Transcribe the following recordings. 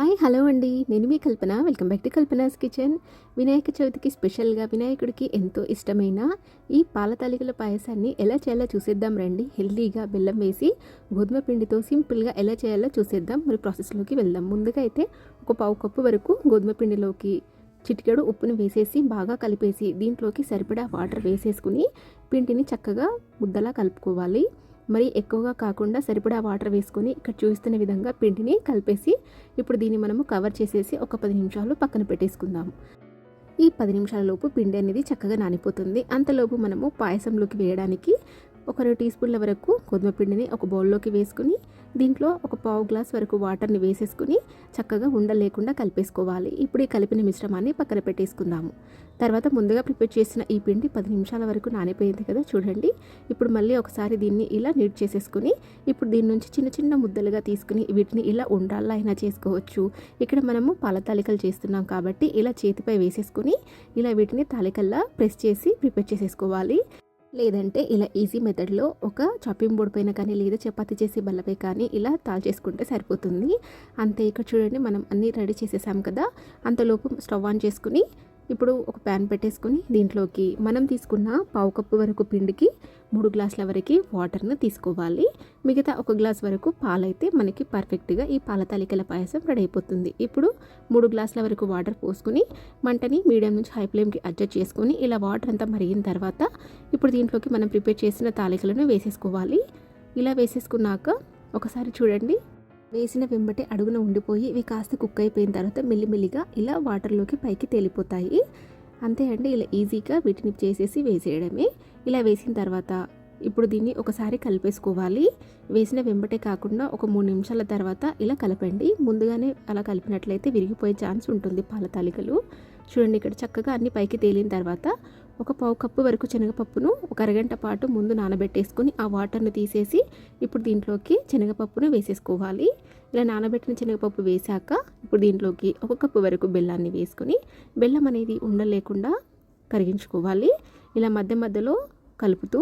Hi hello అండి. నేను మీ Kalpana. Welcome back to Kalpana's kitchen. Vinayaka చవితికి స్పెషల్గా వినాయకుడికి ఎంతో ఇష్టమైన ఈ పాల తాలికల పాయసాన్ని ఎలా చేయాలో చూసేద్దాం రండి. హెల్దీగా బెల్లం వేసి గోధుమ పిండితో సింపుల్గా ఎలా చేయాలో చూసేద్దాం. మరి ప్రాసెస్లోకి వెళ్దాం. ముందుగా అయితే ఒక పావు కప్పు వరకు గోధుమ పిండిలోకి చిటికెడు ఉప్పుని వేసేసి బాగా కలిపేసి దీంట్లోకి సరిపడా వాటర్ వేసేసుకుని పిండిని చక్కగా ముద్దలా కలుపుకోవాలి. మరి ఎక్కువగా కాకుండా సరిపడా వాటర్ వేసుకొని ఇక్కడ చూస్తున్న విధంగా పిండిని కలిపేసి ఇప్పుడు దీన్ని మనము కవర్ చేసేసి ఒక పది నిమిషాలు పక్కన పెట్టేసుకుందాము ఈ పది నిమిషాల లోపు పిండి అనేది చక్కగా నానిపోతుంది. అంతలోపు మనము పాయసంలోకి వేయడానికి ఒక రెండు టీ స్పూన్ల వరకు గోధుమ పిండిని ఒక బౌల్లోకి వేసుకుని దీంట్లో ఒక పావు గ్లాస్ వరకు వాటర్ని వేసేసుకుని చక్కగా ఉండలేకుండా కలిపేసుకోవాలి. ఇప్పుడు ఈ కలిపిన మిశ్రమాన్ని పక్కన పెట్టేసుకుందాము. తర్వాత ముందుగా ప్రిపేర్ చేసిన ఈ పిండి పది నిమిషాల వరకు నానిపోయింది కదా చూడండి. ఇప్పుడు మళ్ళీ ఒకసారి దీన్ని ఇలా నీట్ చేసేసుకుని ఇప్పుడు దీని నుంచి చిన్న చిన్న ముద్దలుగా తీసుకుని వీటిని ఇలా ఉండాలా అయినా చేసుకోవచ్చు. ఇక్కడ మనము పాల తాలికలు చేస్తున్నాం కాబట్టి ఇలా చేతిపై వేసేసుకుని ఇలా వీటిని తాలికల్లా ప్రెస్ చేసి ప్రిపేర్ చేసేసుకోవాలి. లేదంటే ఇలా ఈజీ మెథడ్లో ఒక చాపింగ్ బోర్డ్ పైన కానీ లేదా చపాతి చేసే బల్లపై కానీ ఇలా తాల్ చేసుకుంటే సరిపోతుంది. అంతే ఇక్కడ చూడండి మనం అన్నీ రెడీ చేసేసాం కదా. అంతలోపు స్టవ్ ఆన్ చేసుకుని ఇప్పుడు ఒక ప్యాన్ పెట్టేసుకుని దీంట్లోకి మనం తీసుకున్న పావు కప్పు వరకు పిండికి మూడు గ్లాసుల వరకు వాటర్ను తీసుకోవాలి. మిగతా ఒక గ్లాస్ వరకు పాలైతే మనకి పర్ఫెక్ట్గా ఈ పాల తాలికల పాయసం రెడీ అయిపోతుంది. ఇప్పుడు మూడు గ్లాసుల వరకు వాటర్ పోసుకుని మంటని మీడియం నుంచి హై ఫ్లేమ్కి అడ్జస్ట్ చేసుకొని ఇలా వాటర్ అంతా మరిగిన తర్వాత ఇప్పుడు దీంట్లోకి మనం ప్రిపేర్ చేసిన తాలికలను వేసేసుకోవాలి. ఇలా వేసేసుకున్నాక ఒకసారి చూడండి. వేసిన వెంబటే అడుగున ఉండిపోయి ఇవి కాస్త కుక్ అయిపోయిన తర్వాత మెల్లిమెల్లిగా ఇలా వాటర్లోకి పైకి తేలిపోతాయి. అంతే అండి ఇలా ఈజీగా వీటిని చేసేసి వేసేయడమే. ఇలా వేసిన తర్వాత ఇప్పుడు దీన్ని ఒకసారి కలిపేసుకోవాలి. వేసిన వెంబటే కాకుండా ఒక మూడు నిమిషాల తర్వాత ఇలా కలపండి. ముందుగానే అలా కలిపినట్లయితే విరిగిపోయే ఛాన్స్ ఉంటుంది పాల తాలికలు చూడండి ఇక్కడ చక్కగా అన్ని పైకి తేలిన తర్వాత ఒక పావు కప్పు వరకు శనగపప్పును ఒక అరగంట పాటు ముందు నానబెట్టేసుకొని ఆ వాటర్ను తీసేసి ఇప్పుడు దీంట్లోకి శనగపప్పును వేసేసుకోవాలి. ఇలా నానబెట్టిన శనగపప్పు వేశాక ఇప్పుడు దీంట్లోకి ఒక కప్పు వరకు బెల్లాన్ని వేసుకొని బెల్లం అనేది ఉండలేకుండా కరిగించుకోవాలి. ఇలా మధ్య మధ్యలో కలుపుతూ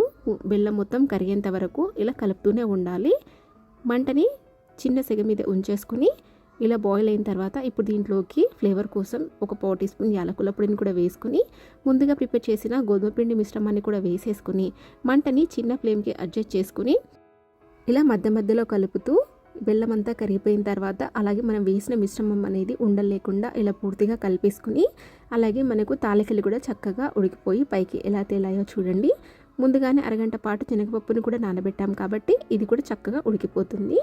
బెల్లం మొత్తం కరిగేంత వరకు ఇలా కలుపుతూనే ఉండాలి. మంటని చిన్న సెగ మీద ఉంచేసుకుని ఇలా బాయిల్ అయిన తర్వాత ఇప్పుడు దీంట్లోకి ఫ్లేవర్ కోసం ఒక పావు టీ స్పూన్ యాలకుల పొడిని కూడా వేసుకుని ముందుగా ప్రిపేర్ చేసిన గోధుమ పిండి మిశ్రమాన్ని కూడా వేసేసుకుని మంటని చిన్న ఫ్లేమ్కి అడ్జస్ట్ చేసుకుని ఇలా మధ్య మధ్యలో కలుపుతూ బెల్లం అంతా కరిగిపోయిన తర్వాత అలాగే మనం వేసిన మిశ్రమం అనేది ఉండలేకుండా ఇలా పూర్తిగా కలిపేసుకుని అలాగే మనకు తాలికలు కూడా చక్కగా ఉడికిపోయి పైకి ఎలా తేలాయో చూడండి. ముందుగానే అరగంట పాటు శనగపప్పును కూడా నానబెట్టాం కాబట్టి ఇది కూడా చక్కగా ఉడికిపోతుంది.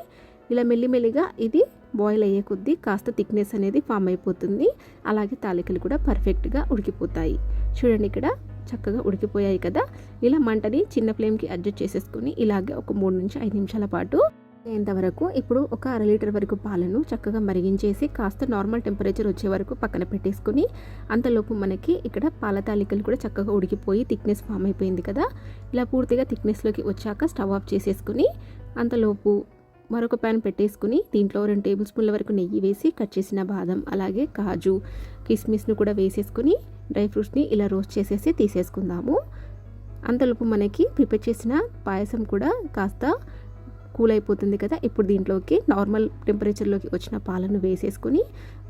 ఇలా మెల్లిమెల్లిగా ఇది బాయిల్ అయ్యే కొద్దీ కాస్త థిక్నెస్ అనేది ఫామ్ అయిపోతుంది. అలాగే తాలికలు కూడా పర్ఫెక్ట్గా ఉడికిపోతాయి. చూడండి ఇక్కడ చక్కగా ఉడికిపోయాయి కదా. ఇలా మంటని చిన్న ఫ్లేమ్కి అడ్జస్ట్ చేసేసుకొని ఇలాగే ఒక మూడు నుంచి ఐదు నిమిషాల పాటు అయ్యేంతవరకు ఇప్పుడు ఒక అర లీటర్ వరకు పాలను చక్కగా మరిగించేసి కాస్త నార్మల్ టెంపరేచర్ వచ్చే వరకు పక్కన పెట్టేసుకుని అంతలోపు మనకి ఇక్కడ పాల తాలికలు కూడా చక్కగా ఉడికిపోయి థిక్నెస్ ఫామ్ అయిపోయింది కదా. ఇలా పూర్తిగా థిక్నెస్లోకి వచ్చాక స్టవ్ ఆఫ్ చేసేసుకుని అంతలోపు మరొక ప్యాన్ పెట్టేసుకుని దీంట్లో రెండు టేబుల్ స్పూన్ల వరకు నెయ్యి వేసి కట్ చేసిన బాదం అలాగే కాజు కిస్మిస్ను కూడా వేసేసుకుని డ్రై ఫ్రూట్స్ని ఇలా రోస్ట్ చేసేసి తీసేసుకుందాము. అంతలోపు మనకి ప్రిపేర్ చేసిన పాయసం కూడా కాస్త కూల్ అయిపోతుంది కదా ఇప్పుడు దీంట్లోకి నార్మల్ టెంపరేచర్లోకి వచ్చిన పాలను వేసేసుకొని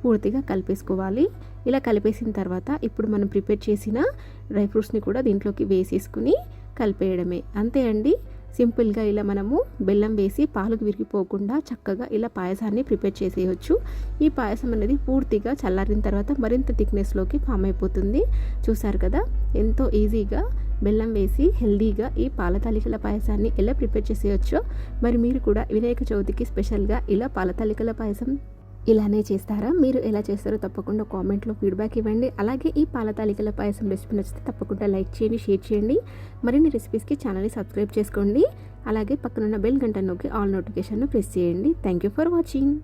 పూర్తిగా కలిపేసుకోవాలి. ఇలా కలిపేసిన తర్వాత ఇప్పుడు మనం ప్రిపేర్ చేసిన డ్రై ఫ్రూట్స్ని కూడా దీంట్లోకి వేసేసుకుని కలిపేయడమే. అంతే అండి? సింపుల్గా ఇలా మనము బెల్లం వేసి పాలకు విరిగిపోకుండా చక్కగా ఇలా పాయసాన్ని ప్రిపేర్ చేసేయచ్చు. ఈ పాయసం అనేది పూర్తిగా చల్లారిన తర్వాత మరింత థిక్నెస్లోకి ఫామ్ అయిపోతుంది. చూసారు కదా? ఎంతో ఈజీగా బెల్లం వేసి హెల్దీగా ఈ పాలతాలికల పాయసాన్ని ఎలా ప్రిపేర్ చేసేయచ్చో. మరి మీరు కూడా వినాయక చవితికి స్పెషల్గా ఇలా పాలతాలికల పాయసం ఇలానే చేస్తారా? మీరు ఎలా చేస్తారో తప్పకుండా కామెంట్లో ఫీడ్బ్యాక్ ఇవ్వండి. అలాగే ఈ పాల తాలికల పాయసం రెసిపీ నచ్చితే తప్పకుండా లైక్ చేయండి షేర్ చేయండి. మరిన్ని రెసిపీస్కి ఛానల్ని సబ్స్క్రైబ్ చేసుకోండి. అలాగే పక్కనున్న బెల్ గంట నొక్కి ఆల్ నోటిఫికేషన్ను ప్రెస్ చేయండి. Thank you for watching.